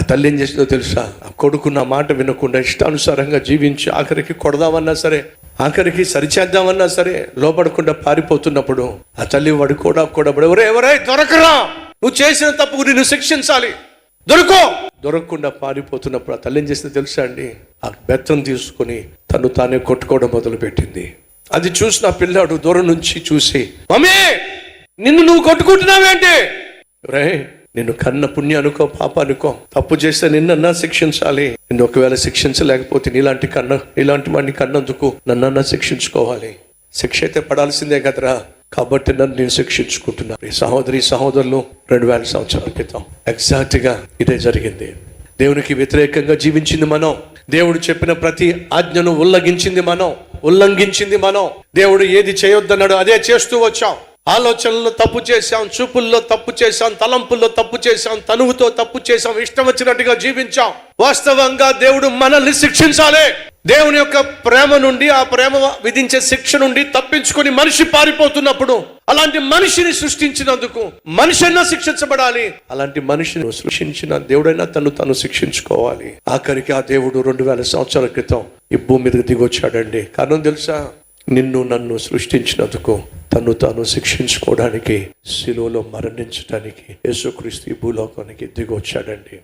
ఆ తల్లి ఏం చేసిందో తెలుసా? ఆ కొడుకు నా మాట వినకుండా ఇష్టానుసారంగా జీవించి ఆఖరికి కొడదామన్నా సరే ఆఖరికి సరిచేద్దామన్నా సరే లోపడకుండా పారిపోతున్నప్పుడు ఆ తల్లి వాడు కూడా కూడా ఎవరే ఎవరే దొరకరా! నువ్వు చేసిన తప్పుకు నిన్ను శిక్షించాలి. దొరకో! దొరకకుండా పారిపోతున్నప్పుడు ఆ తల్లి ఏం చేసిందో తెలుసా అండి? ఆ బెత్తం తీసుకొని తను తానే కొట్టుకోవడం మొదలుపెట్టింది. అది చూసిన పిల్లాడు దూరం నుంచి చూసి మమ్మీ నిన్ను నువ్వు కొట్టుకుంటున్నావేంటి? రే నిన్ను కన్న పుణ్య అనుకో పాప అనుకో తప్పు చేస్తే నిన్నన్నా శిక్షించాలి. నిన్ను ఒకవేళ శిక్షించలేకపోతే నీలాంటి కన్న నీలాంటి వాడిని కన్నందుకు నన్నన్నా శిక్షించుకోవాలి. శిక్ష అయితే పడాల్సిందే కదరా. కాబట్టి నన్ను నేను శిక్షించుకుంటున్నా. ఈ సహోదరి సహోదరులు రెండు వేల సంవత్సరాల క్రితం ఎగ్జాక్ట్గా ఇదే జరిగింది. దేవునికి వ్యతిరేకంగా జీవించింది మనం. దేవుడు చెప్పిన ప్రతి ఆజ్ఞను ఉల్లంఘించింది మనం. ఉల్లంఘించింది మనం. దేవుడు ఏది చేయొద్దన్నాడు అదే చేస్తూ వచ్చాం. ఆలోచనలో తప్పు చేశాం చూపుల్లో తప్పు చేశాం తలంపుల్లో తప్పు చేశాం తనువుతో తప్పు చేశాం ఇష్టం వచ్చినట్టుగా జీవించాం. వాస్తవంగా దేవుడు మనల్ని శిక్షించాలి. దేవుని యొక్క ప్రేమ నుండి ఆ ప్రేమ విధించే శిక్ష నుండి తప్పించుకొని మనిషి పారిపోతున్నప్పుడు అలాంటి మనిషిని సృష్టించినందుకు మనిషి అయినా శిక్షించబడాలి. అలాంటి మనిషిని సృష్టించిన దేవుడైనా తను తను శిక్షించుకోవాలి. ఆఖరికి ఆ దేవుడు రెండు వేల సంవత్సరాల క్రితం ఈ భూమి మీద దిగొచ్చాడండి. కారణం తెలుసా? నిన్ను నన్ను సృష్టించినందుకు తను తాను శిక్షించుకోవడానికి శిలువలో మరణించడానికి యేసుక్రీస్తు భూలోకానికి దిగొచ్చాడండి.